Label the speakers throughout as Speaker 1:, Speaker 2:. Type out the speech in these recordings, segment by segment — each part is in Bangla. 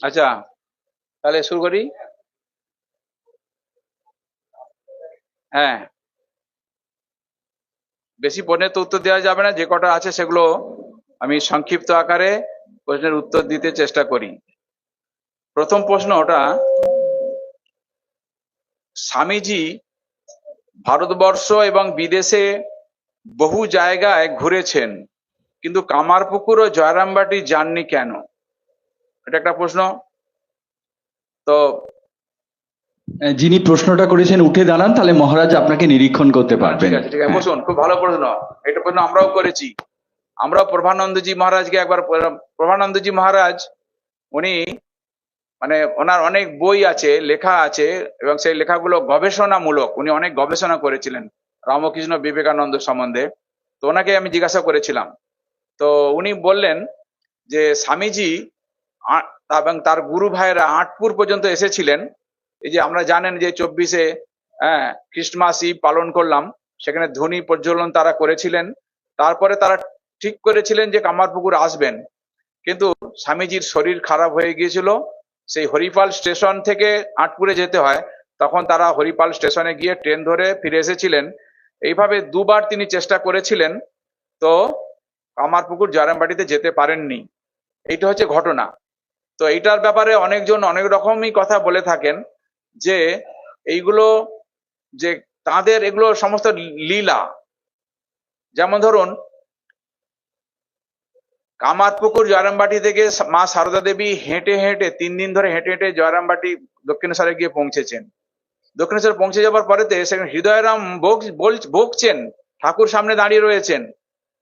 Speaker 1: আচ্ছা তাহলে শুরু করি? হ্যাঁ। বেশি প্রশ্নের তো উত্তর দেওয়া যাবে না, যে কটা আছে সেগুলো আমি সংক্ষিপ্ত আকারে প্রশ্নের উত্তর দিতে চেষ্টা করি। প্রথম প্রশ্ন ওটা, স্বামীজি ভারতবর্ষ এবং বিদেশে বহু জায়গায় ঘুরেছেন, কিন্তু কামারপুকুর ও জয়রামবাটি যাননি কেন? এটা একটা প্রশ্ন। তো
Speaker 2: যিনি প্রশ্নটা করেছেন উঠে দাঁড়ান তাহলে মহারাজ আপনাকে নিরীক্ষণ করতে পারবেন।
Speaker 1: ঠিক আছে ঠিক আছে
Speaker 2: হ্যাঁ।
Speaker 1: বসুন খুব ভালো প্রশ্ন। এটা প্রশ্ন আমরাও করেছি। আমরাও প্রভানন্দজি মহারাজকে একবার প্রভানন্দজি মহারাজ উনি মানে ওনার অনেক বই আছে লেখা আছে এবং সেই লেখাগুলো গবেষণামূলক। উনি অনেক গবেষণা করেছিলেন রামকৃষ্ণ বিবেকানন্দ সম্বন্ধে। তো ওনাকে আমি জিজ্ঞাসা করেছিলাম। তো উনি বললেন যে স্বামীজি এবং তার গুরু ভাইয়েরা আটপুর পর্যন্ত এসেছিলেন। এই যে আমরা জানেন যে চব্বিশে হ্যাঁ খ্রিস্টমাস ঈদ পালন করলাম। সেখানে ধ্বনি প্রজ্বলন তারা করেছিলেন। তারপরে তারা ঠিক করেছিলেন যে কামারপুকুর আসবেন। কিন্তু স্বামীজির শরীর খারাপ হয়ে গিয়েছিল। সেই হরিপাল স্টেশন থেকে আটপুরে যেতে হয়। তখন তারা হরিপাল স্টেশনে গিয়ে ট্রেন ধরে ফিরে এসেছিলেন। এইভাবে দুবার তিনি চেষ্টা করেছিলেন। তো কামারপুকুর জয়রামবাটিতে যেতে পারেননি। এইটা হচ্ছে ঘটনা। তো এইটার ব্যাপারে অনেকজন অনেক রকমই কথা বলে থাকেন যে এইগুলো যে তাদের এগুলো সমস্ত লীলা। যেমন ধরুন কামারপুকুর জয়রামবাটি থেকে মা সারদা দেবী হেঁটে হেঁটে, তিন দিন ধরে হেঁটে হেঁটে জয়রামবাটি দক্ষিণেশ্বরে গিয়ে পৌঁছেছেন। দক্ষিণেশ্বর পৌঁছে যাবার পরেতে সেখানে হৃদয়রাম বকছেন ঠাকুর সামনে দাঁড়িয়ে রয়েছেন।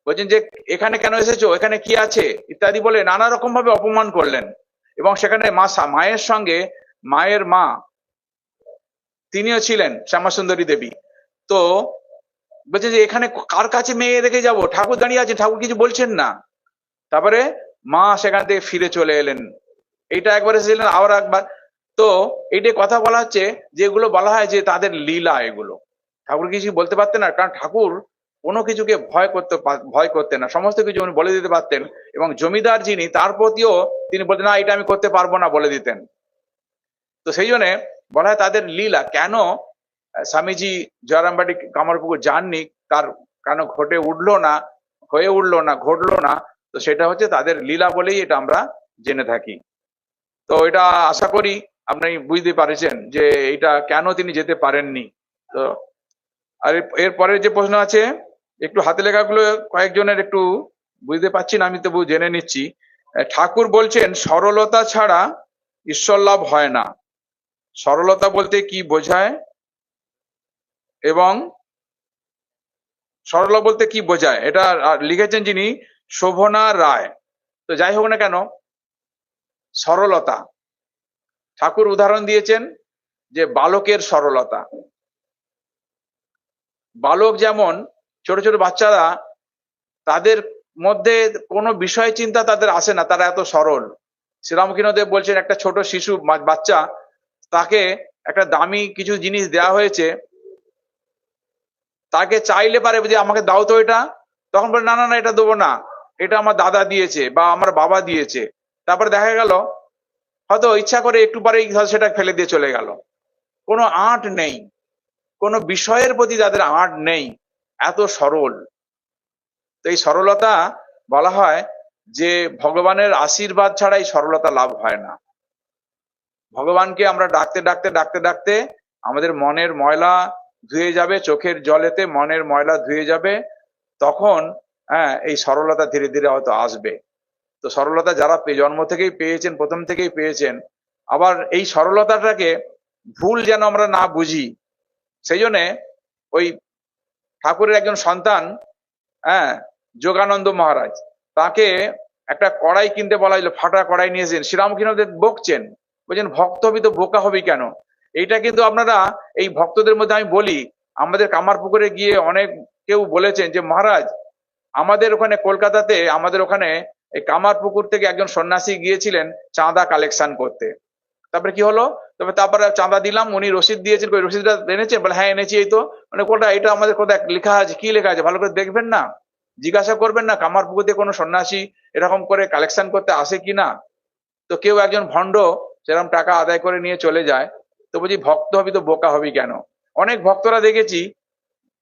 Speaker 1: বলছেন যে, এখানে কেন এসেছ? এখানে কি আছে? ইত্যাদি বলে নানা রকম ভাবে অপমান করলেন। এবং সেখানে মা মায়ের সঙ্গে মায়ের মা তিনিও ছিলেন শ্যামাসুন্দরী দেবী। তো বলছে যে এখানে কার কাছে মেয়ে রেখে যাব? ঠাকুর দাঁড়িয়ে আছে ঠাকুর কিছু বলছেন না। তারপরে মা সেখান থেকে ফিরে চলে এলেন। এইটা একবার এসেছিলেন, আবার একবার। তো এইটা কথা বলা হচ্ছে, যেগুলো বলা হয় যে তাদের লীলা এগুলো। ঠাকুর কিছু বলতে পারতেন না, কারণ ঠাকুর কোনো কিছুকে ভয় করতে ভয় করতেন না। সমস্ত কিছু উনি বলে দিতে পারতেন। এবং জমিদার যিনি, তার প্রতিও তিনি বলতেন, না, এটা আমি করতে পারব না, বলে দিতেন। তো সেই জন্য বলা হয় তাদের লীলা, কেন স্বামীজি জয়রামবাটি কামারপুকুর যাননি, তার কেন ঘটে উঠল না, হয়ে উঠল না, ঘটলো না, তো সেটা হচ্ছে তাদের লীলা বলেই এটা আমরা জেনে থাকি। তো এটা আশা করি আপনি বুঝতে পারছেন যে এটা কেন তিনি যেতে পারেননি। তো আর এর- এরপরের যে প্রশ্ন আছে, একটু হাতে লেখাগুলো কয়েকজনের একটু বুঝতে পারছি না, আমি তবু জেনে নিচ্ছি। ঠাকুর বলছেন, সরলতা ছাড়া ঈশ্বর লাভ হয় না। সরলতা বলতে কি বোঝায়? এবং সরলা বলতে কি বোঝায়? এটা লিখেছেন যিনি শোভনা রায়। তো যাই হোক না কেন, সরলতা। ঠাকুর উদাহরণ দিয়েছেন যে বালকের সরলতা। বালক যেমন ছোট ছোট বাচ্চারা তাদের মধ্যে কোনো বিষয় চিন্তা তাদের আসে না, তারা এত সরল। শ্রীরামকৃষ্ণদেব বলছেন, একটা ছোট শিশু বাচ্চা, তাকে একটা দামি কিছু জিনিস দেওয়া হয়েছে। তাকে চাইলে পারে যে, আমাকে দাও তো এটা। তখন বলে, না না না, এটা দেবো না। এটা আমার দাদা দিয়েছে, বা আমার বাবা দিয়েছে। তারপরে দেখা গেল, হয়তো ইচ্ছা করে একটু হয়তো সেটা ফেলে দিয়ে চলে গেল। কোনো আর্ট নেই। কোনো বিষয়ের প্রতি তাদের আর্ট নেই। এত সরল। তো এই সরলতা বলা হয় যে ভগবানের আশীর্বাদ ছাড়া এই সরলতা লাভ হয় না। ভগবানকে আমরা ডাকতে ডাকতে ডাকতে ডাকতে আমাদের মনের ময়লা ধুয়ে যাবে, চোখের জলেতে মনের ময়লা ধুয়ে যাবে, তখন হ্যাঁ এই সরলতা ধীরে ধীরে হয়তো আসবে। তো সরলতা যারা জন্ম থেকেই পেয়েছেন, প্রথম থেকেই পেয়েছেন, আবার এই সরলতাটাকে ভুল যেন আমরা না বুঝি, সেই জন্যে ওই ঠাকুরের একজন সন্তান হ্যাঁ যোগানন্দ মহারাজ, তাকে একটা কড়াই কিনতে বলা হলো ফাটা কড়াই নিয়েছেন শ্রীরামকৃষ্ণদেব বকছেন, বলছেন, ভক্ত হবি তো বোকা হবি কেন? এইটা কিন্তু আপনারা এই ভক্তদের মধ্যে আমি বলি, আমাদের কামারপুকুরে গিয়ে অনেক কেউ বলেছেন যে, মহারাজ, আমাদের ওখানে কলকাতাতে, আমাদের ওখানে এই কামারপুকুর থেকে একজন সন্ন্যাসী গিয়েছিলেন চাঁদা কালেকশন করতে। তারপরে কি হলো? তবে তারপরে চাঁদা দিলাম, উনি রসিদ দিয়েছেন রসিদটা এনেছেন? বলে হ্যাঁ এনেছি এই তো। মানে কোটা এটা আমাদের কোথায় লেখা আছে? কি লেখা আছে? ভালো করে দেখবেন না? জিজ্ঞাসা করবেন না কামারপুকুর দিয়ে কোনো সন্ন্যাসী এরকম করে কালেকশন করতে আসে কি না? তো কেউ একজন ভণ্ড সেরকম টাকা আদায় করে নিয়ে চলে যায়, তো বলছি, ভক্ত হবি তো বোকা হবি কেন? অনেক ভক্তরা দেখেছি,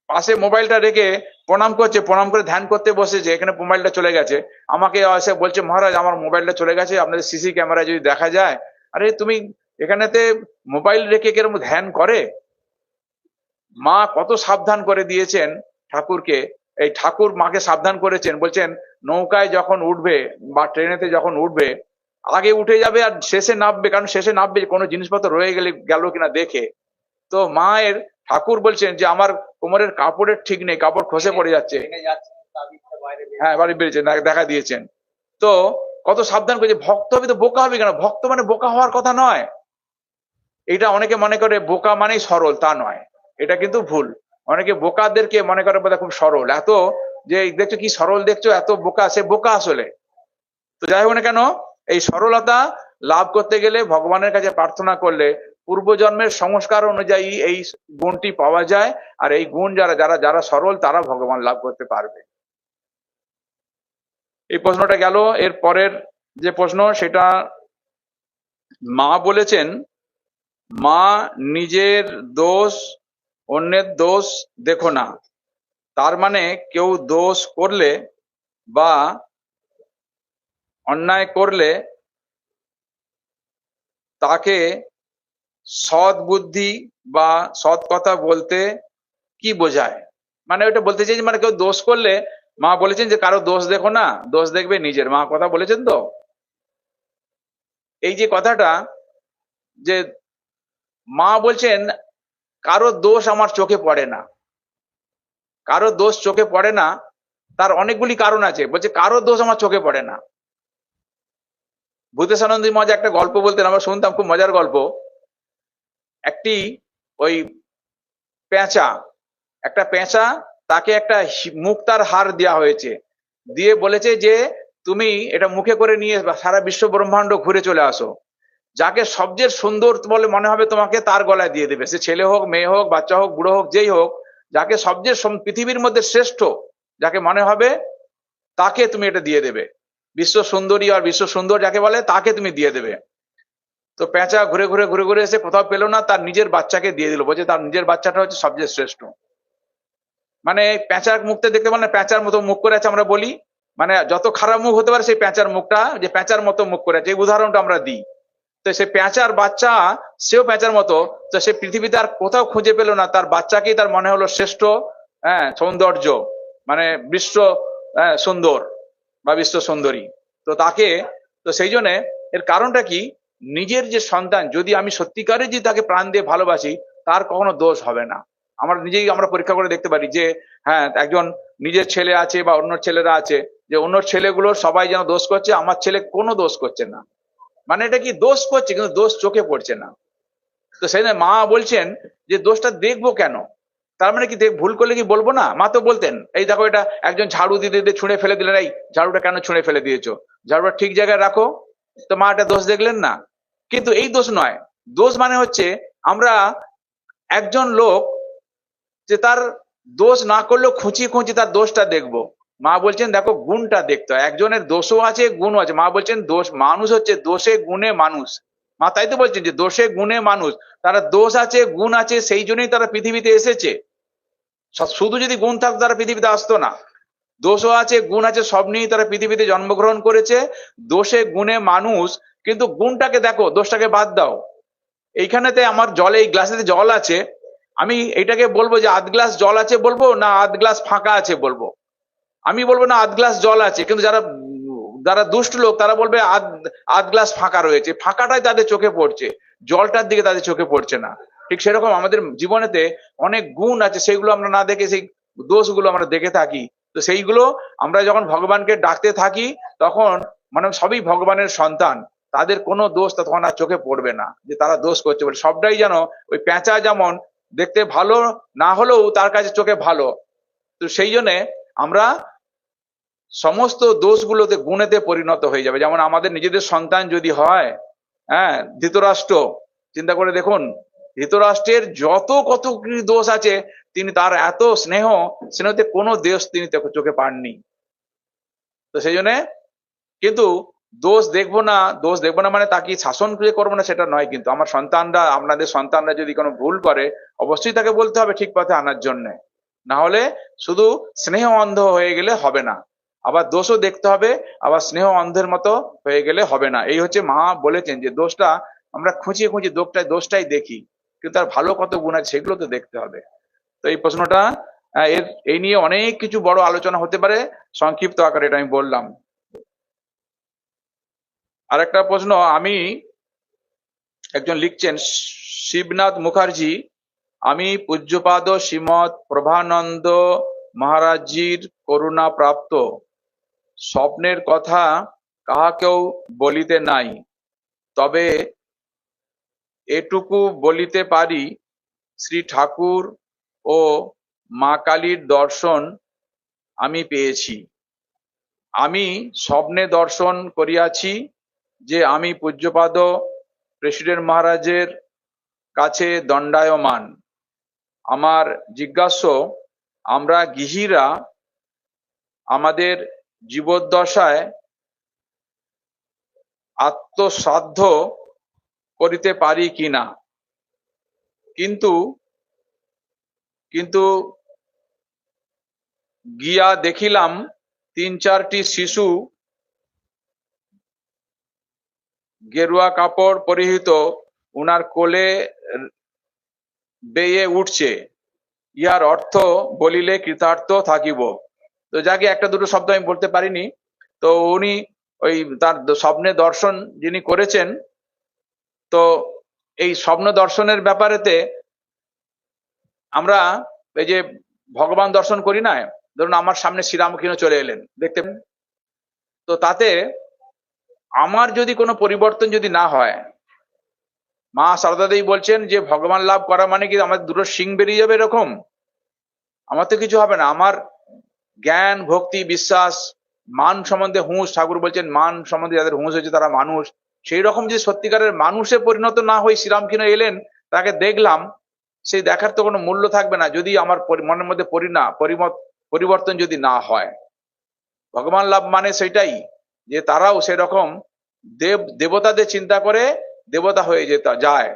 Speaker 1: পাশে মোবাইলটা রেখে প্রণাম করছে, প্রণাম করে ধ্যান করতে বসেছে, এখানে মোবাইলটা চলে গেছে। আমাকে এসে বলছে, মহারাজ, আমার মোবাইলটা চলে গেছে, আপনাদের সিসি ক্যামেরায় যদি দেখা যায়, আরে তুমি এখানেতে মোবাইল রেখে কীরকম ধ্যান করে? মা কত সাবধান করে দিয়েছেন ঠাকুরকে এই ঠাকুর মাকে সাবধান করেছেন বলছেন নৌকায় যখন উঠবে বা ট্রেনেতে যখন উঠবে আগে উঠে যাবে আর শেষে নামবে কারণ শেষে নামবে কোনো জিনিসপত্র রয়ে গেলে গেল কিনা দেখে। তো মায়ের ঠাকুর বলছেন যে আমার কোমরের কাপড়ের ঠিক নেই কাপড় খসে পড়ে যাচ্ছে। হ্যাঁ বাড়ি বেরিয়েছেন দেখা- দেখা দিয়েছেন। তো কত সাবধান করেছে ভক্ত হবে তো বোকা হবে কেন? ভক্ত মানে বোকা হওয়ার কথা নয়। এটা অনেকে মনে করে বোকা মানেই সরল তা নয়। এটা কিন্তু ভুল। অনেকে বোকাদেরকে মনে করে বোধহয় খুব সরল। এত যে, দেখছ কি সরল দেখছ? এত বোকা, সে বোকা আসলে। তো যাই হোক না কেন, এই সরলতা লাভ করতে গেলে ভগবানের কাছে প্রার্থনা করলে পূর্বজন্মের সংস্কার অনুযায়ী এই গুণটি পাওয়া যায়। আর এই গুণ যারা যারা যারা সরল, তারা ভগবান লাভ করতে পারবে। এই প্রশ্নটা গেল। এর পরের যে প্রশ্ন, সেটা মা বলেছেন, মা নিজের দোষ অন্যের দোষ দেখো না। তার মানে কেউ দোষ করলে বা অন্যায় করলে তাকে সৎ বুদ্ধি বা সৎ কথা বলতে কি বোঝায়? মানে ওটা বলতে চাইছি মানে কেউ দোষ করলে মা বলেছেন যে কারও দোষ দেখো না, দোষ দেখবে নিজের। মা কথা বলেছেন তো? এই যে কথাটা যে মা বলছেন কারও দোষ আমার চোখে পড়ে না। কারও দোষ চোখে পড়ে না, তার অনেকগুলি কারণ আছে। বলছে, কারও দোষ আমার চোখে পড়ে না। ভূতেশানন্দী মজা একটা গল্প বলতেন, আমরা শুনতাম, খুব মজার গল্প। একটি ওই পেঁচা, একটা পেঁচা তাকে একটা মুক্তার হার দেওয়া হয়েছে। দিয়ে বলেছে যে, তুমি এটা মুখে করে নিয়ে সারা বিশ্ব ব্রহ্মাণ্ড ঘুরে চলে আসো। যাকে সবচেয়ে সুন্দর বলে মনে হবে তোমাকে তার গলায় দিয়ে দেবে। সে ছেলে হোক, মেয়ে হোক, বাচ্চা হোক, বুড়ো হোক, যেই হোক, যাকে সবচেয়ে পৃথিবীর মধ্যে শ্রেষ্ঠ, যাকে মনে হবে তাকে তুমি এটা দিয়ে দেবে। বিশ্ব সুন্দরী আর বিশ্ব সুন্দর যাকে বলে, তাকে তুমি দিয়ে দেবে। তো পেঁচা ঘুরে ঘুরে ঘুরে ঘুরে এসে কোথাও পেল না, তার নিজের বাচ্চাকে দিয়ে দিল। বলছে তার নিজের বাচ্চাটা হচ্ছে সবচেয়ে শ্রেষ্ঠ। মানে পেঁচার মুখতে দেখতে মানে পেঁচার মতো মুখ করে আছে আমরা বলি। মানে যত খারাপ মুখ হতে পারে, সেই পেঁচার মুখটা, যে পেঁচার মতো মুখ করে আছে। এই উদাহরণটা আমরা দিই। তো সে পেঁচার বাচ্চা সেও পেঁচার মতো তো সে পৃথিবীতে আর কোথাও খুঁজে পেল না। তার বাচ্চাকেই তার মনে হলো শ্রেষ্ঠ হ্যাঁ সৌন্দর্য মানে বিশ্ব হ্যাঁ, সুন্দর বা বিশ্ব সুন্দরী। তো তাকে তো সেই জন্য এর কারণটা কি? নিজের যে সন্তান যদি আমি সত্যিকারে যদি তাকে প্রাণ দিয়ে ভালোবাসি তার কখনো দোষ হবে না। আমরা নিজেই আমরা পরীক্ষা করে দেখতে পারি যে হ্যাঁ একজন নিজের ছেলে আছে বা অন্য ছেলেরা আছে যে অন্য ছেলেগুলো সবাই যেন দোষ করছে আমার ছেলে কোনো দোষ করছে না। মানে এটা কি দোষ করছে? কিন্তু দোষ চোখে পড়ছে না। তো সেই মা বলছেন যে, দোষটা দেখব কেন? তার মানে কি ভুল করলে কি বলব না? মা তো বলতেন, এই দেখো এটা একজন ঝাড়ু দিতে দিতে ছুঁড়ে ফেলে দিলেন। এই ঝাড়ুটা কেন ছুঁড়ে ফেলে দিয়েছ? ঝাড়ুটা ঠিক জায়গায় রাখো। তো মা এটা দোষ দেখলেন না। কিন্তু এই দোষ নয়। দোষ মানে হচ্ছে আমরা একজন লোক যে তার দোষ না করলেও খুঁচিয়ে খুঁচিয়ে তার দোষটা দেখব। মা বলছেন, দেখো, গুণটা দেখতে একজনের দোষও আছে, গুণও আছে। মা বলছেন, দোষ, মানুষ হচ্ছে দোষে গুণে মানুষ। মা তাই তো বলছেন যে, দোষে গুণে মানুষ। তারা দোষ আছে, গুণ আছে, সেই জন্যই তারা পৃথিবীতে এসেছে। শুধু যদি গুণ থাকতো তারা পৃথিবীতে আসতো না। দোষও আছে, গুণ আছে, সব নিয়েই তারা পৃথিবীতে জন্মগ্রহণ করেছে। দোষে গুণে মানুষ, কিন্তু গুণটাকে দেখো, দোষটাকে বাদ দাও। এইখানেতে আমার জলে, এই গ্লাসেতে জল আছে। আমি এটাকে বলব যে, আধ গ্লাস জল আছে বলব, না আধ গ্লাস ফাঁকা আছে বলব? আমি বলব না আধ গ্লাস জল আছে, কিন্তু যারা যারা দুষ্ট লোক, তারা বলবে আধ আধ গ্লাস ফাঁকা রয়েছে। ফাঁকাটাই তাদের চোখে পড়ছে। জলটার দিকে তাদের চোখে পড়ছে না। ঠিক সেরকম আমাদের জীবনেতে অনেক গুণ আছে, সেগুলো আমরা না দেখে, সেই দোষগুলো আমরা দেখে থাকি। তো সেইগুলো আমরা যখন ভগবানকে ডাকতে থাকি, তখন মানে সবই ভগবানের সন্তান। তাদের কোনো দোষ তখন আর চোখে পড়বে না, যে তারা দোষ করছে বলে। সবটাই যেন ওই পেঁচা যেমন দেখতে ভালো, না হলেও তার কাছে চোখে ভালো। তো সেই জন্যে আমরা সমস্ত দোষগুলোতে গুণেতে পরিণত হয়ে যাবে। যেমন আমাদের নিজেদের সন্তান যদি হয় হ্যাঁ ধৃতরাষ্ট্র, চিন্তা করে দেখুন, ধৃতরাষ্ট্রের যত কত দোষ আছে, তিনি তার এত স্নেহ, স্নেহতে কোনো দোষ তিনি চোখে- পাননি। তো সেই জন্য কিন্তু দোষ দেখব না, দোষ দেখব না মানে তাকে শাসন করব না সেটা নয় কিন্তু। আমার সন্তানরা, আপনাদের সন্তানরা যদি কোনো ভুল করে, অবশ্যই তাকে বলতে হবে ঠিক পথে আনার জন্য। না হলে শুধু স্নেহ অন্ধ হয়ে গেলে হবে না। আবার দোষও দেখতে হবে, আবার স্নেহ অন্ধের মতো হয়ে গেলে হবে না। এই হচ্ছে মা বলেছেন যে দোষটা আমরা খুঁচিয়ে খুঁচিয়ে দোষটাই দোষটাই দেখি, কিন্তু তার ভালো কত গুণ আছে সেগুলো তো দেখতে হবে। তো এই প্রশ্নটা এর, এই নিয়ে অনেক কিছু বড় আলোচনা হতে পারে, সংক্ষিপ্ত আকারে এটা আমি বললাম। আরেকটা প্রশ্ন, আমি একজন লিখছেন, শিবনাথ মুখার্জি, আমি পূজ্যপাদ শ্রীমৎ প্রভানন্দ মহারাজজির করুণা প্রাপ্ত স্বপ্নের কথা কাহাকেও বলিতে নাই। তবে এটুকু বলিতে পারি, শ্রী ঠাকুর ও মা কালীর দর্শন আমি পেয়েছি। আমি স্বপ্নে দর্শন করিয়াছি যে আমি পূজ্যপাদ প্রেসিডেন্ট মহারাজের কাছে দণ্ডায়মান। আমার জিজ্ঞাস্য আমরা গৃহীরা আমাদের জীবদ্দশায় আত্মসাধ্য করিতে পারি কিনা? কিন্তু কিন্তু গিয়া দেখিলাম তিন চারটি শিশু গেরুয়া কাপড় পরিহিত, উনার কোলে বেয়ে উঠছে। ইহার অর্থ বলিলে কৃতার্থ থাকিব। তো যাকে একটা দুটো শব্দ আমি বলতে পারিনি, তো উনি ওই তার স্বপ্নে দর্শন যিনি করেছেন, তো এই স্বপ্ন দর্শনের ব্যাপারেতে আমরা এই যে ভগবান দর্শন করি না, ধরুন আমার সামনে শ্রীরামকৃষ্ণ চলে এলেন, দেখতে তো তাতে আমার যদি কোনো পরিবর্তন যদি না হয়, মা সারদা দেবী বলছেন যে ভগবান লাভ করা মানে কি আমাদের দুটো সিং বেরিয়ে যাবে এরকম? আমার তো কিছু হবে না, আমার জ্ঞান, ভক্তি, বিশ্বাস, মান সম্বন্ধে হুঁশ। ঠাকুর বলছেন, মান সম্বন্ধে যাদের হুঁশ হয়েছে তারা মানুষ। সেই রকম যে সত্যিকারের মানুষে পরিণত না হয়ে শ্রীরামকৃষ্ণ এলেন, তাকে দেখলাম, সেই দেখার তো কোনো মূল্য থাকবে না। যদি আমার মনের মধ্যে পরিণা পরিবর্তন যদি না হয়। ভগবান লাভ মানে সেটাই যে তারাও সেরকম দেব, দেবতাদের চিন্তা করে দেবতা হয়ে যেতে, যায়।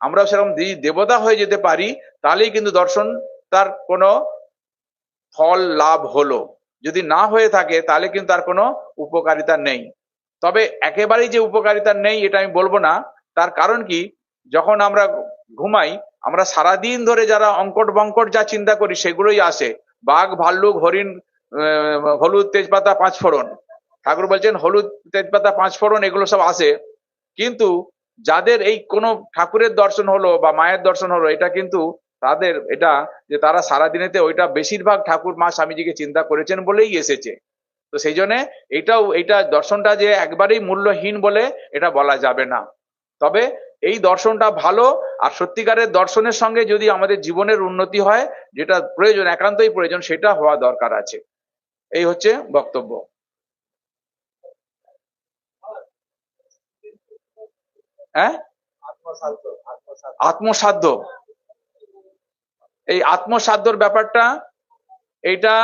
Speaker 1: আমরাও সেরকম দেবতা হয়ে যেতে পারি, তাহলেই কিন্তু দর্শন তার কোনো ফল লাভ হলো। যদি না হয়ে থাকে, তাহলে কিন্তু তার কোনো উপকারিতা নেই। তবে একেবারেই যে উপকারিতা নেই, এটা আমি বলব না। তার কারণ কি? যখন আমরা ঘুমাই, আমরা সারাদিন ধরে যারা অঙ্কট বঙ্কট যা চিন্তা করি, সেগুলোই আসে। বাঘ, ভাল্লুক, হরিণ হলুদ তেজপাতা, পাঁচ ফোড়ন। ঠাকুর বলছেন, হলুদ, তেজপাতা, পাঁচ ফোড়ন, এগুলো সব আসে। কিন্তু যাদের এই কোনো ঠাকুরের দর্শন হলো বা মায়ের দর্শন হলো, এটা কিন্তু তাদের এটা যে তারা সারাদিনেতে ওইটা বেশিরভাগ ঠাকুর মা স্বামীজিকে চিন্তা করেছেন বলেই এসেছে। তো সেই জন্যে এটাও এটা দর্শনটা যে একবারেই মূল্যহীন বলে এটা বলা যাবে না। তবে এই দর্শনটা ভালো আর সত্যিকারের দর্শনের সঙ্গে যদি আমাদের জীবনের উন্নতি হয় যেটা প্রয়োজন একান্তই প্রয়োজন সেটা হওয়া দরকার আছে। এই হচ্ছে বক্তব্য। হ্যাঁ? আত্মসাধ্য এই আত্মসাধ্যর ব্যাপারটা, এইটা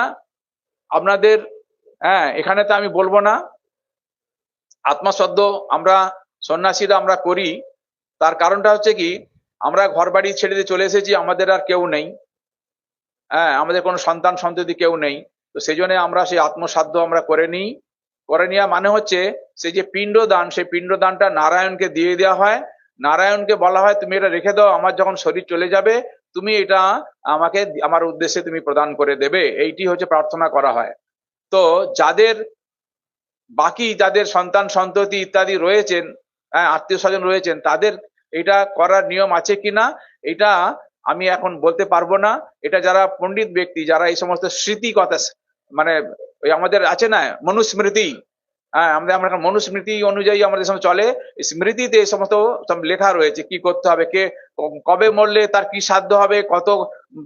Speaker 1: আপনাদের হ্যাঁ এখানে তো আমি বলব না। আত্মসাধ্য আমরা, সন্ন্যাসীরা আমরা করি। তার কারণটা হচ্ছে কি, আমরা ঘর বাড়ি ছেড়ে দিয়ে চলে এসেছি, আমাদের আর কেউ নেই। হ্যাঁ আমাদের কোনো সন্তান সন্ততি কেউ নেই। তো সেই জন্য আমরা সেই আত্মসাধ্য আমরা করে নিই। করে নেওয়া মানে হচ্ছে সেই যে পিণ্ডদান, সেই পিণ্ডদানটা নারায়ণকে দিয়ে দেওয়া হয়। নারায়ণকে বলা হয়, তুমি এটা রেখে দাও, আমার যখন শরীর চলে যাবে তুমি এটা আমাকে, আমার উদ্দেশ্যে তুমি প্রদান করে দেবে। এইটি হচ্ছে প্রার্থনা করা হয়। তো যাদের বাকি যাদের সন্তান সন্ততি ইত্যাদি রয়েছেন হ্যাঁ আত্মীয় স্বজন রয়েছেন, তাদের এটা করার নিয়ম আছে কিনা, এটা আমি এখন বলতে পারব না। এটা যারা পণ্ডিত ব্যক্তি, যারা এই সমস্ত স্মৃতি কথা মানে ওই আমাদের আছে না, মনুস্মৃতি হ্যাঁ আমাদের আমরা মনুস্মৃতি অনুযায়ী আমাদের সময় চলে। স্মৃতিতে এই সমস্ত সব লেখা রয়েছে কি করতে হবে কে কবে মরলে তার কি সাধ্য হবে কত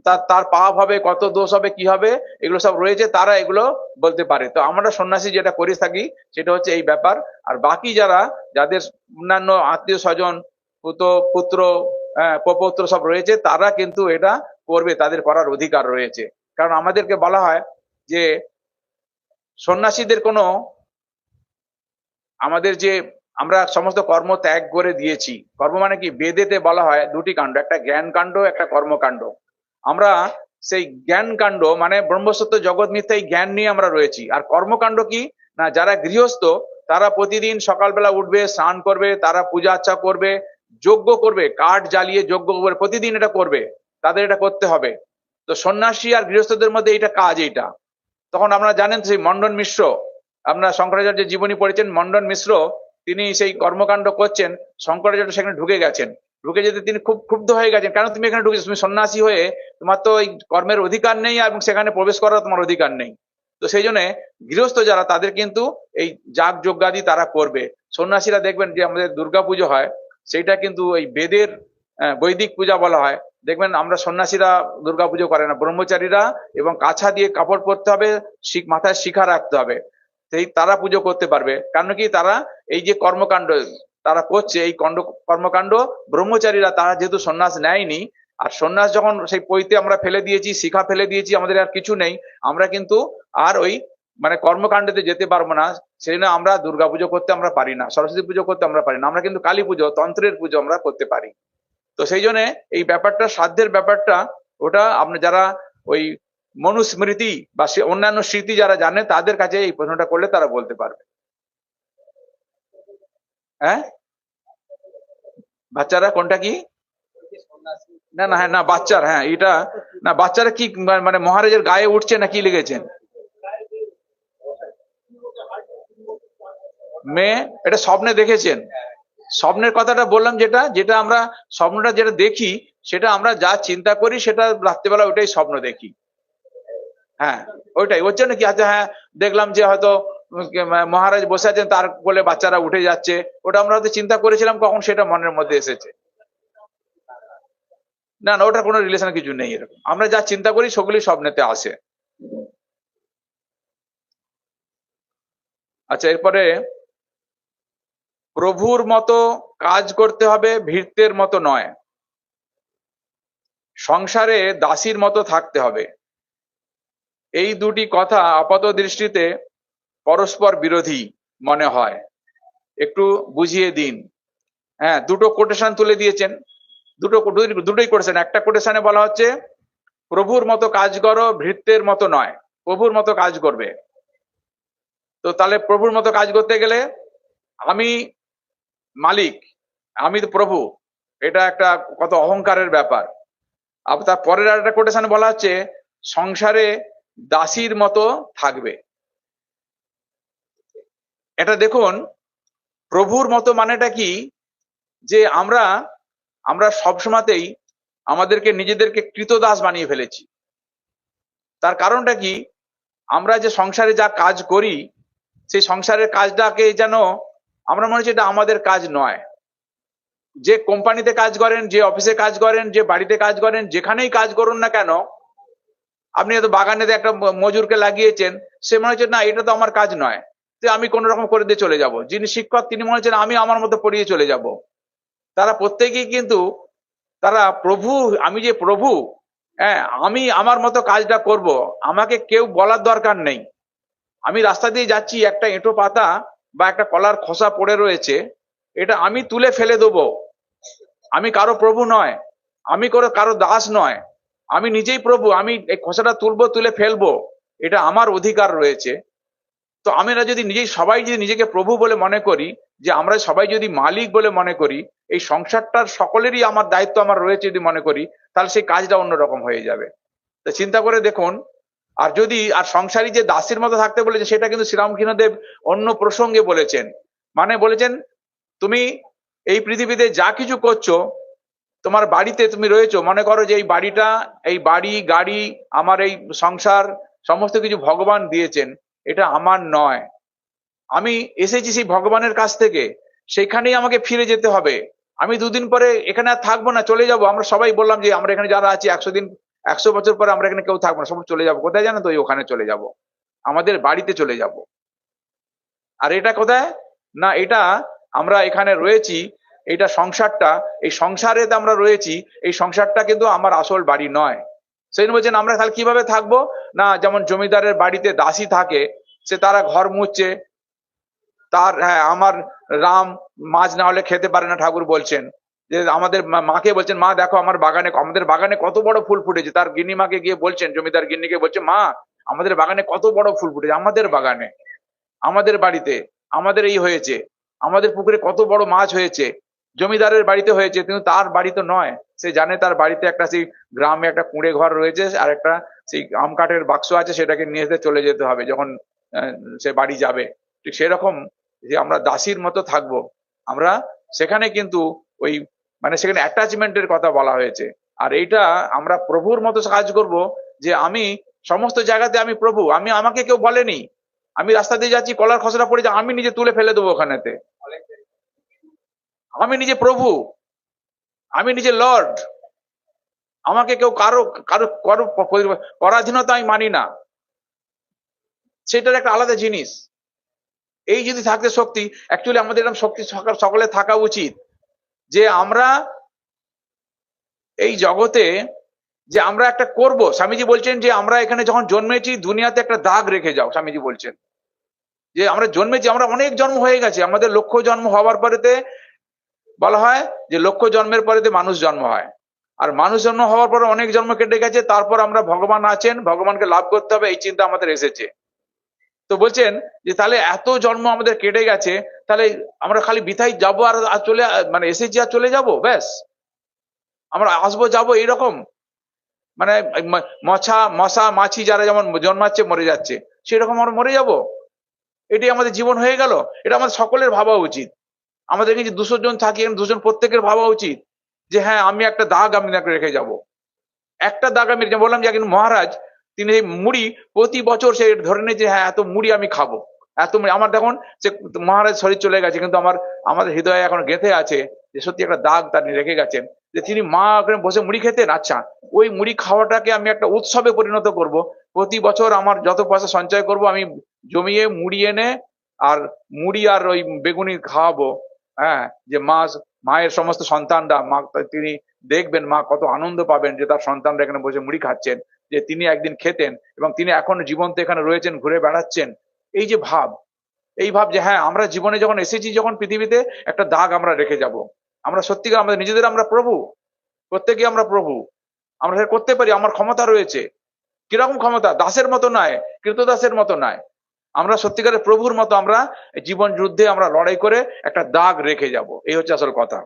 Speaker 1: তার তার পাপ হবে কত দোষ হবে কি হবে এগুলো সব রয়েছে তারা এগুলো বলতে পারে। তো আমরা সন্ন্যাসী যেটা করে থাকি সেটা হচ্ছে এই ব্যাপার। আর বাকি যারা যাদের অন্যান্য আত্মীয় স্বজন পুত্র পুত্র আহ, প্রপৌত্র সব রয়েছে তারা কিন্তু এটা করবে তাদের করার অধিকার রয়েছে। কারণ আমাদেরকে বলা হয় যে সন্ন্যাসীদের কোনো আমাদের যে আমরা সমস্ত কর্ম ত্যাগ করে দিয়েছি, কর্ম মানে কি? বেদেতে বলা হয় দুটি কাণ্ড, একটা জ্ঞান কাণ্ড, একটা কর্মকাণ্ড। আমরা সেই জ্ঞান কাণ্ড মানে ব্রহ্মসত্য জগৎ মিথ্যা এই জ্ঞান নিয়ে আমরা রয়েছি। আর কর্মকাণ্ড কি? না, যারা গৃহস্থ, তারা প্রতিদিন সকালবেলা উঠবে, স্নান করবে, তারা পূজা আর্চা করবে, যজ্ঞ করবে, কাঠ জ্বালিয়ে যজ্ঞ করবে প্রতিদিন এটা করবে, তাদের এটা করতে হবে। তো সন্ন্যাসী আর গৃহস্থদের মধ্যে এটা কাজ এইটা। তখন আপনারা জানেন সেই মন্ডন মিশ্র আপনারা শঙ্করাচার্যের জীবনী পড়েছেন, মন্ডন মিশ্র, তিনি সেই কর্মকাণ্ড করছেন, শঙ্করাচার্য সেখানে ঢুকে গেছেন। ঢুকে যেতে তিনি খুব ক্ষুব্ধ হয়ে গেছেন, কেন তুমি এখানে ঢুকেছো? তুমি সন্ন্যাসী হয়ে তোমার তো এই কর্মের অধিকার নেই এবং সেখানে প্রবেশ করার তোমার অধিকার নেই। তো সেই জন্য গৃহস্থ যারা, তাদের কিন্তু এই যাগ যজ্ঞাদি তারা করবে। সন্ন্যাসীরা দেখবেন যে আমাদের দুর্গা পুজো হয়, সেইটা কিন্তু এই বেদের বৈদিক পূজা বলা হয়। দেখবেন আমরা সন্ন্যাসীরা দুর্গা পুজো করে না, ব্রহ্মচারীরা এবং কাছা দিয়ে কাপড় পরতে হবে মাথায় শিখা রাখতে হবে। সেই তারা পুজো করতে পারবে। কারণ কি তারা এই যে কর্মকাণ্ড তারা করছে, এই কণ্ড, কর্মকাণ্ড ব্রহ্মচারীরা তারা যেহেতু সন্ন্যাস নেয়নি, আর সন্ন্যাস যখন সেই পৈতে আমরা ফেলে দিয়েছি, শিখা ফেলে দিয়েছি, আমাদের আর কিছু নেই, আমরা কিন্তু আর ওই মানে কর্মকাণ্ডতে যেতে পারব না, সেই জন্য আমরা দুর্গা পুজো করতে আমরা পারি না, সরস্বতী পুজো করতে আমরা পারি না, আমরা কিন্তু কালী পুজো, তন্ত্রের পুজো আমরা করতে পারি। তো সেই জন্য এই ব্যাপারটা, সাধ্যের ব্যাপারটা, ওটা আপনি যারা ওই মনুস্মৃতি বা অন্যান্য স্মৃতি যারা জানে, তাদের কাছে এই প্রশ্নটা করলে তারা বলতে পারবে। হ্যাঁ? বাচ্চারা কোনটা কি? না না হ্যাঁ না, বাচ্চার হ্যাঁ এটা, না, বাচ্চারা কি মানে মহারাজের গায়ে উঠছে না কি লিখেছেন? মেয়ে, এটা স্বপ্নে দেখেছেন? স্বপ্নের কথাটা বললাম যেটা যেটা আমরা, স্বপ্নটা যেটা দেখি, সেটা আমরা যা চিন্তা করি, সেটা রাত্রেবেলা ওটাই স্বপ্ন দেখি। হ্যাঁ ওইটাই। ওর জন্য কি আছে? হ্যাঁ দেখলাম যে হয়তো মহারাজ বসে আছেন, তার বলে বাচ্চারা উঠে যাচ্ছে। ওটা আমরা হয়তো চিন্তা করেছিলাম, কখন সেটা মনের মধ্যে এসেছে। না না ওটা কোনো রিলেশন কিছু নেই এরকম। আমরা যা চিন্তা করি, সেগুলি স্বপ্নেতে আসে। আচ্ছা এরপরে, প্রভুর মতো কাজ করতে হবে ভৃত্যের মতো নয়। সংসারে দাসীর মতো থাকতে হবে। এই দুটি কথা আপাত দৃষ্টিতে পরস্পর বিরোধী মনে হয়। একটু বুঝিয়ে দিন। হ্যাঁ দুটো কোটেশন তুলে দিয়েছেন। দুটো দুটোই- কোটেশন একটা কোটেশনে বলা হচ্ছে, প্রভুর মতো কাজ করো, ভৃত্যের মতো নয়। প্রভুর মতো কাজ করবে। তো তাহলে প্রভুর মতো কাজ করতে গেলে আমি মালিক, আমি তো প্রভু। এটা একটা কত অহংকারের ব্যাপার। আর তার পরের একটা কোটেশনে বলা হচ্ছে, সংসারে দাসীর মতো থাকবে। এটা দেখুন, প্রভুর মতো মানেটা কি? যে আমরা আমরা সবসময়তেই আমাদেরকে নিজেদেরকে কৃতদাস বানিয়ে ফেলেছি। তার কারণটা কি? আমরা যে সংসারে যা কাজ করি, সেই সংসারের কাজটাকে যেন, আমরা মনে হচ্ছে এটা আমাদের কাজ নয়। যে কোম্পানিতে কাজ করেন, যে অফিসে কাজ করেন, যে বাড়িতে কাজ করেন, যেখানেই কাজ করুন না কেন আপনি হয়তো বাগানেতে একটা মজুরকে লাগিয়েছেন, সে মনে হচ্ছে, না, এটা তো আমার কাজ নয়। তো আমি কোন রকম করে দিয়ে চলে যাব। যিনি শিক্ষক, তিনি মনে হচ্ছেন, আমি আমার মতো পড়িয়ে চলে যাব। তারা প্রত্যেকেই কিন্তু, তারা প্রভু, আমি যে প্রভু হ্যাঁ আমি আমার মতো কাজটা করব, আমাকে কেউ বলার দরকার নেই। আমি রাস্তা দিয়ে যাচ্ছি, একটা এঁটো পাতা বা একটা কলার খোসা পড়ে রয়েছে, এটা আমি তুলে ফেলে দেবো। আমি কারও প্রভু নয়, আমি করে কারও দাস নয়। আমি নিজেই প্রভু, আমি এই খোসাটা তুলবো, তুলে ফেলব, এটা আমার অধিকার রয়েছে। তো আমরা যদি নিজেই, সবাই যদি নিজেকে প্রভু বলে মনে করি, যে আমরা সবাই যদি মালিক বলে মনে করি, এই সংসারটার সকলেরই আমার দায়িত্ব আমার রয়েছে যদি মনে করি, তাহলে সেই কাজটা অন্যরকম হয়ে যাবে। তো চিন্তা করে দেখুন, আর যদি, আর সংসারী যে দাসীর মতো থাকতে বলেছে সেটা কিন্তু শ্রীরামকৃষ্ণদেব অন্য প্রসঙ্গে বলেছেন। মানে বলেছেন, তুমি এই পৃথিবীতে যা কিছু করছ তোমার বাড়িতে তুমি রয়েছো, মনে করো যে এই বাড়িটা, এই বাড়ি, গাড়ি, আমার এই সংসার, সমস্ত কিছু ভগবান দিয়েছেন, এটা আমার নয়। আমি এসেছি সেই ভগবানের কাছ থেকে, সেখানেই আমাকে ফিরে যেতে হবে। আমি দুদিন পরে এখানে আর থাকব না, চলে যাব। আমরা সবাই বললাম যে আমরা এখানে যারা আছি, একশো দিন, একশো বছর পরে আমরা এখানে কেউ থাকব না সব চলে যাব। কোথায় জানো তো ওখানে চলে যাব। আমাদের বাড়িতে চলে যাব। আর এটা কোথায়? না, এটা আমরা এখানে রয়েছি এটা সংসারটা, এই সংসারেতে আমরা রয়েছি, এই সংসারটা কিন্তু আমার আসল বাড়ি নয়। সেই জন্য বলছেন, আমরা তাহলে কীভাবে থাকব? না, যেমন জমিদারের বাড়িতে দাসী থাকে, সে তারা ঘর মুছছে, তার হ্যাঁ আমার রাম মাছ না হলে খেতে পারে না, ঠাকুর বলছেন। যে আমাদের মাকে বলছেন, মা, দেখো আমার বাগানে, আমাদের বাগানে কত বড় ফুল ফুটেছে। তার গিন্নি মাকে গিয়ে বলছেন, জমিদার গিন্নিকে বলছে, মা, আমাদের বাগানে কত বড় ফুল ফুটেছে, আমাদের বাগানে, আমাদের বাড়িতে, আমাদের এই হয়েছে, আমাদের পুকুরে কত বড় মাছ হয়েছে জমিদারের বাড়িতে হয়েছে, কিন্তু তার বাড়ি তো নয়। সে জানে তার বাড়িতে একটা সেই গ্রামে একটা কুঁড়ে ঘর রয়েছে আর একটা সেই আম কাঠের বাক্স আছে, সেটাকে নিয়ে এসে চলে যেতে হবে যখন সে বাড়ি যাবে। ঠিক সেরকম যে আমরা দাসীর মতো থাকব। আমরা সেখানে কিন্তু ওই মানে সেখানে অ্যাটাচমেন্টের কথা বলা হয়েছে। আর এইটা আমরা প্রভুর মতো কাজ করব যে আমি সমস্ত জায়গাতে আমি প্রভু, আমি আমাকে কেউ বলেনি। আমি রাস্তা দিয়ে যাচ্ছি, কলার খসড়া পড়ে যা, আমি নিজে তুলে ফেলে দেবো ওখানেতে। আমি নিজে প্রভু, আমি নিজে লর্ড। আমাকে কেউ কারও কারও কারও পরাধীনতা আমি মানি না। সেটার একটা আলাদা জিনিস। এই যদি থাকতে শক্তি অ্যাকচুয়ালি আমাদের এরকম শক্তি সকলে থাকা উচিত যে আমরা এই জগতে যে আমরা একটা করব। স্বামীজি বলছেন যে আমরা এখানে যখন জন্মেছি, দুনিয়াতে একটা দাগ রেখে যাও, স্বামীজি বলছেন। যে আমরা জন্মেছি, আমরা অনেক জন্ম হয়ে গেছে। আমাদের লক্ষ্য জন্ম হওয়ার পরেতে বলা হয় যে লক্ষ্য জন্মের পরেতে মানুষ জন্ম হয়। আর মানুষ জন্ম হওয়ার পরে অনেক জন্ম কেটে গেছে, তারপর আমরা ভগবান আছেন, ভগবানকে লাভ করতে হবে, এই চিন্তা আমাদের এসেছে। তো বলছেন যে তাহলে এত জন্ম আমাদের কেটে গেছে, তাহলে আমরা খালি বিথাই যাব আর চলে মানে এসেছি আর চলে যাব? ব্যাস। আমরা আসব, যাব এইরকম। মানে মশা মশা, মাছি যারা যেমন জন্মাচ্ছে, মরে যাচ্ছে, সেরকম আমরা মরে যাব। এটি আমাদের জীবন হয়ে গেল। এটা আমাদের সকলের ভাবা উচিত। আমাদের যে দুশো জন থাকি দুজন প্রত্যেকের ভাবা উচিত যে হ্যাঁ আমি একটা দাগ আমি রেখে যাব। একটা দাগ আমি বললাম যে একজন মহারাজ, তিনি এই মুড়ি প্রতি বছর সে ধরে যে হ্যাঁ এত মুড়ি আমি খাব। এত মুড়ি, আমার দেখুন, সে মহারাজ শরীর চলে গেছে, কিন্তু আমার, আমাদের হৃদয়ে এখন গেঁথে আছে যে সত্যি একটা দাগ তার রেখে গেছেন। যে তিনি মা ওখানে বসে মুড়ি খেতেন আচ্ছা ওই মুড়ি খাওয়াটাকে আমি একটা উৎসবে পরিণত করব। প্রতি বছর আমার যত পয়সা সঞ্চয় করব, আমি জমিয়ে মুড়ি এনে আর মুড়ি আর ওই বেগুনি খাওয়াবো। হ্যাঁ যে মা, মায়ের সমস্ত সন্তানরা, মা, তিনি দেখবেন, মা কত আনন্দ পাবেন যে তার সন্তানরা এখানে বসে মুড়ি খাচ্ছেন, যে তিনি একদিন খেতেন এবং তিনি এখন জীবন্ত এখানে রয়েছেন, ঘুরে বেড়াচ্ছেন। এই যে ভাব, এই ভাব যে হ্যাঁ আমরা জীবনে যখন এসেছি, যখন পৃথিবীতে একটা দাগ আমরা রেখে যাব। আমরা সত্যিকার আমাদের নিজেদের আমরা প্রভু প্রত্যেকে আমরা প্রভু। আমরা করতে পারি, আমার ক্ষমতা রয়েছে। কীরকম ক্ষমতা? দাসের মতো নয়, কৃতদাসের মতো নয়। আমরা সত্যিকারের প্রভুর মতো আমরা জীবন যুদ্ধে আমরা লড়াই করে একটা দাগ রেখে যাব। এই হচ্ছে আসল কথা।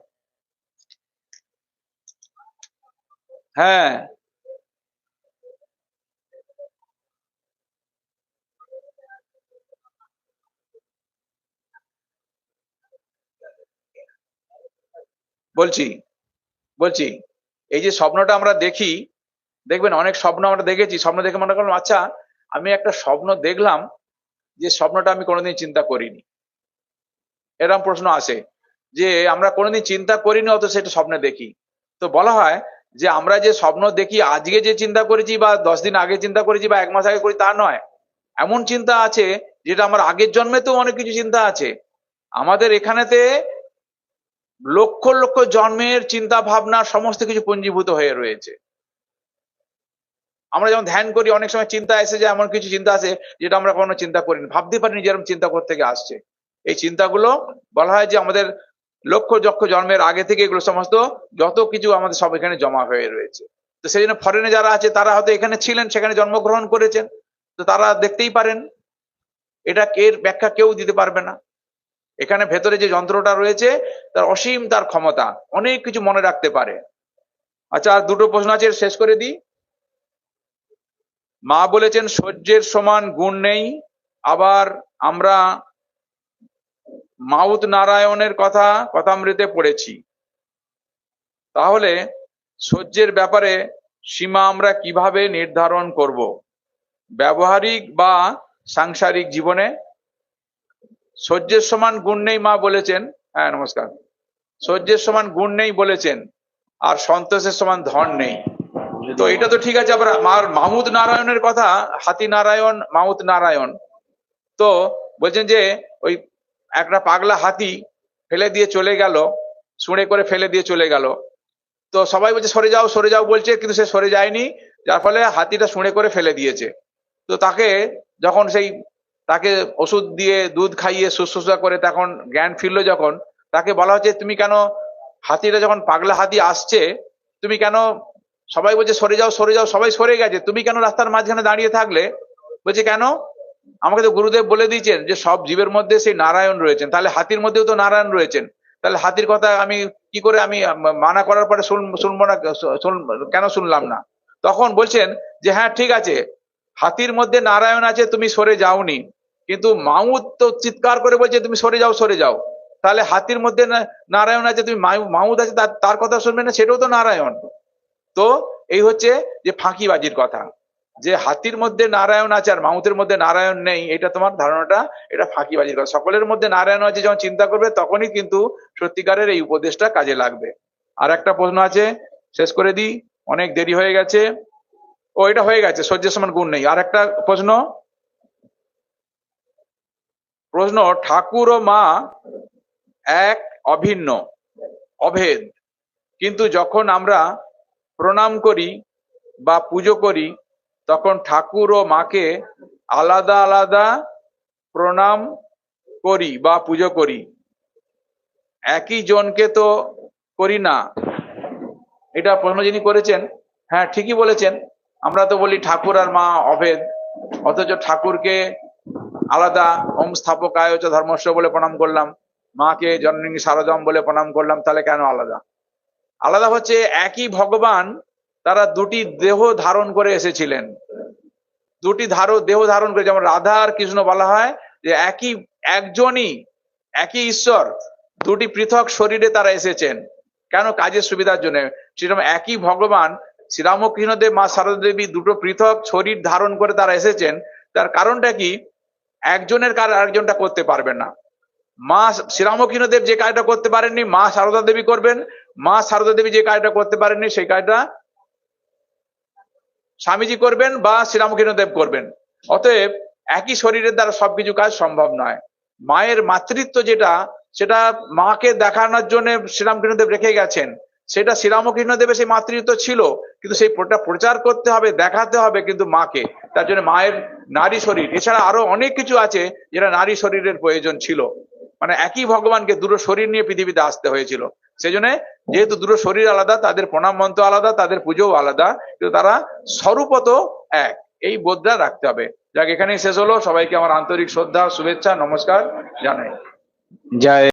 Speaker 1: হ্যাঁ। বলছি বলছি, এই যে স্বপ্নটা আমরা দেখি, দেখবেন অনেক স্বপ্ন আমরা দেখেছি, স্বপ্ন দেখে মনে করলাম আচ্ছা আমি একটা স্বপ্ন দেখলাম যে স্বপ্নটা আমি কোনোদিন চিন্তা করিনি। এরকম প্রশ্ন আসে যে, আমরা কোনোদিন চিন্তা করিনি অত সেটা স্বপ্নে দেখি। তো বলা হয় যে, আমরা যে স্বপ্ন দেখি, আজকে যে চিন্তা করেছি বা দশ দিন আগে চিন্তা করেছি বা এক মাস আগে করি, তা নয়। এমন চিন্তা আছে যেটা আমার আগের জন্মেতেও অনেক কিছু চিন্তা আছে। আমাদের এখানেতে লক্ষ লক্ষ জন্মের চিন্তা ভাবনা সমস্ত কিছু পঞ্জীভূত হয়ে রয়েছে। আমরা যেমন ধ্যান করি, অনেক সময় চিন্তা এসে যায়, এমন কিছু চিন্তা আছে যেটা আমরা কখনো চিন্তা করিনি। ভাবতে পারিনি যেরকম চিন্তা করতে গিয়ে আসছে। এই চিন্তাগুলো বলা হয় যে আমাদের লক্ষ লক্ষ জন্মের আগে থেকে এগুলো সমস্ত যত কিছু আমাদের সব এখানে জমা হয়ে রয়েছে। তো সেই জন্য ফরেনে যারা আছে, তারা হয়তো এখানে ছিলেন, সেখানে জন্মগ্রহণ করেছেন। তো তারা দেখতেই পারেন, এটা এর ব্যাখ্যা কেউ দিতে পারবে না। এখানে ভেতরে যে যন্ত্রটা রয়েছে, তার অসীম তার ক্ষমতা, অনেক কিছু মনে রাখতে পারে। আচ্ছা আর দুটো প্রশ্ন আছে শেষ করে দিই। মা বলেছেন, সহ্যের সমান গুণ নেই। আবার আমরা মাউত নারায়ণের কথা, কথামৃতে পড়েছি। তাহলে সহ্যের ব্যাপারে সীমা আমরা কীভাবে নির্ধারণ করব? ব্যবহারিক বা সাংসারিক জীবনে সহ্যের সমান গুণ নেই মা বলেছেন। হ্যাঁ নমস্কার। সহ্যের সমান গুণ নেই বলেছেন, আর সন্তোষের সমান ধন নেই। তো এটা তো ঠিক আছে আবার মার মাহমুদ নারায়ণের কথা হাতি নারায়ণ মাহুত নারায়ণ। তো বলছেন যে ওই একটা পাগলা হাতি ফেলে দিয়ে চলে গেল শুঁড়ে করে ফেলে দিয়ে চলে গেল। তো সবাই বলছে সরে যাও সরে যাও বলছে কিন্তু সে সরে যায়নি যার ফলে হাতিটা শুঁড়ে করে ফেলে দিয়েছে। তো তাকে যখন সেই তাকে ওষুধ দিয়ে দুধ খাইয়ে শুশ্রূষা করে তখন জ্ঞান ফিরলো যখন তাকে বলা হচ্ছে তুমি কেন হাতিটা যখন পাগলা হাতি আসছে তুমি কেন সবাই বলছে, সরে যাও সরে যাও, সবাই সরে গেছে। তুমি কেন রাস্তার মাঝখানে দাঁড়িয়ে থাকলে? বলছে, কেন? আমাকে তো গুরুদেব বলে দিয়েছেন যে, সব জীবের মধ্যে সেই নারায়ণ রয়েছেন। তাহলে হাতির মধ্যেও তো নারায়ণ রয়েছেন। তাহলে হাতির কথা আমি কি করে আমি মানা করার পরে শুন- শুনব না কেন শুনলাম না? তখন বলছেন যে হ্যাঁ ঠিক আছে। হাতির মধ্যে নারায়ণ আছে, তুমি সরে যাওনি। কিন্তু মাউত তো চিৎকার করে বলছে, তুমি সরে যাও সরে যাও। তাহলে হাতির মধ্যে নারায়ণ আছে, তুমি মাউ- মাউত আছে তার কথা শুনবে না? সেটাও তো নারায়ণ। তো এই হচ্ছে যে ফাঁকিবাজির কথা। যে হাতির মধ্যে নারায়ণ আছে আর মাউতের মধ্যে নারায়ণ নেই, এটা তোমার ধারণাটা, এটা ফাঁকিবাজির কথা। সকলের মধ্যে নারায়ণ আছে যখন চিন্তা করবে, তখনই কিন্তু সত্যিকারের এই উপদেশটা কাজে লাগবে। আর একটা প্রশ্ন আছে, শেষ করে দিই, অনেক দেরি হয়ে গেছে। ও, এটা হয়ে গেছে, সহ্যের সমান গুণ নেই। আর একটা প্রশ্ন প্রশ্ন, ঠাকুর ও মা এক অভিন্ন, অভেদ। কিন্তু যখন আমরা প্রণাম করি বা পুজো করি, তখন ঠাকুর ও মাকে আলাদা আলাদা প্রণাম করি বা পুজো করি। একই জনকে তো করি না। এটা প্রশ্ন যিনি করেছেন হ্যাঁ ঠিকই বলেছেন। আমরা তো বলি ঠাকুর আর মা অভেদ, অথচ ঠাকুরকে আলাদা ওম চ ধর্মস্ব বলে প্রণাম করলাম, মাকে জননী সারদম বলে প্রণাম করলাম, তাহলে কেন আলাদা? আলাদা হচ্ছে একই ভগবান তারা দুটি দেহ ধারণ করে এসেছিলেন। দুটি ধার, দেহ ধারণ করে, যেমন রাধা আর কৃষ্ণ বলা হয়, যে একই, একজনই, একই ঈশ্বর, দুটি পৃথক শরীরে তারা এসেছেন। কেন? কাজের সুবিধার জন্য। সেরকম একই ভগবান, শ্রীরামকৃষ্ণদেব, মা সারদা দেবী দুটো পৃথক শরীর ধারণ করে তারা এসেছেন। তার কারণটা কি? একজনের কাজ আরেকজনটা করতে পারবে না। মা শ্রীরামকৃষ্ণদেব যে কাজটা করতে পারেননি, মা সারদা দেবী করবেন মা সারদা দেবী যে কাজটা করতে পারেননি, সেই কাজটা স্বামীজি করবেন বা শ্রীরামকৃষ্ণদেব করবেন। অতএব একই শরীরের দ্বারা সবকিছু কাজ সম্ভব নয়। মায়ের মাতৃত্ব যেটা, সেটা মাকে দেখানোর জন্য শ্রীরামকৃষ্ণদেব রেখে গেছেন। সেটা শ্রীরামকৃষ্ণদেবের সেই মাতৃত্ব ছিল, কিন্তু সেই প্রচার করতে হবে, দেখাতে হবে কিন্তু মাকে। তার জন্য মায়ের নারী শরীর। এছাড়া আরও অনেক কিছু আছে যেটা নারী শরীরের প্রয়োজন ছিল। মানে একই ভগবানকে দুটো শরীর নিয়ে পৃথিবীতে আসতে হয়েছিল। সেই জন্য যেহেতু দুটো শরীর আলাদা, তাদের প্রণাম মন্ত্র আলাদা, তাদের পুজোও আলাদা, কিন্তু তারা স্বরূপত এক। এই বোধটা রাখতে হবে। যাক, এখানেই শেষ হলো। সবাইকে আমার আন্তরিক শ্রদ্ধা, শুভেচ্ছা, নমস্কার জানাই।
Speaker 2: জয়।